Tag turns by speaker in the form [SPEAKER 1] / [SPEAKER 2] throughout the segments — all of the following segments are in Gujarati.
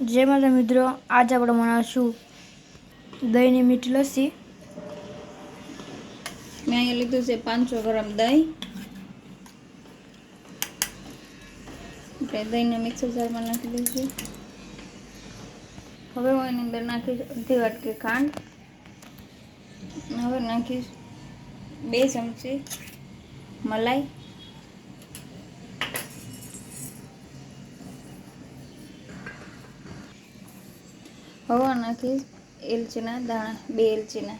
[SPEAKER 1] જય માતા મિત્રો આજે આપણે બનાવીશું દહીંની મીઠી લસ્સી.
[SPEAKER 2] મેં અહીંયા લીધું છે પાંચસો ગ્રામ દહીં. આપણે દહીંને મિક્સર જારમાં નાખી દઈશું. હવે હું એની અંદર નાખીશ અડધી વાટકી ખાંડ. હવે નાખીશ બે ચમચી મલાઈ. હવે નાખીશ એલચીના દાણા, બે એલચીના.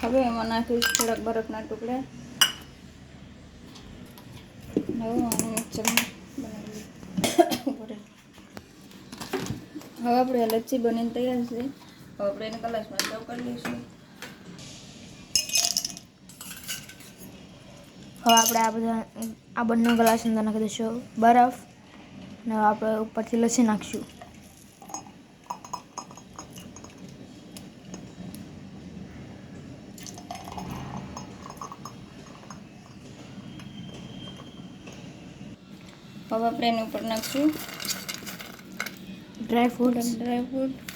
[SPEAKER 2] હવે એમાં નાખીશ થોડાક બરફના ટુકડા. હવે હવે આપણે લચ્છી બનીને તૈયાર છે. હવે આપણે એને કલાસમાં સર્વ કરી લઈશું.
[SPEAKER 1] હવે આપણે આ બધા, આ બંને ગ્લાસ અંદર નાખી દઈશું. બરફ. હવે આપણે ઉપરથી લસી નાખીશું.
[SPEAKER 2] હવે આપણે એની ઉપર નાખશું.
[SPEAKER 1] ડ્રાય ફ્રૂટ
[SPEAKER 2] ડ્રાય ફ્રૂટ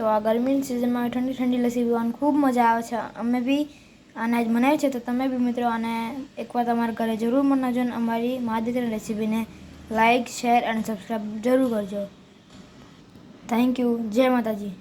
[SPEAKER 1] તો આ ગરમીની સિઝનમાં ઠંડી ઠંડી લસ્સી પીવાની ખૂબ મજા આવે છે. અમે બી આને જ બનાવી છે તો તમે બી મિત્રો આને એકવાર તમારા ઘરે જરૂર મનાવજો અને અમારી મહાદિત્ય રેસીપીને લાઇક શેર અને સબસ્ક્રાઈબ જરૂર કરજો. થેન્ક યુ જય માતાજી.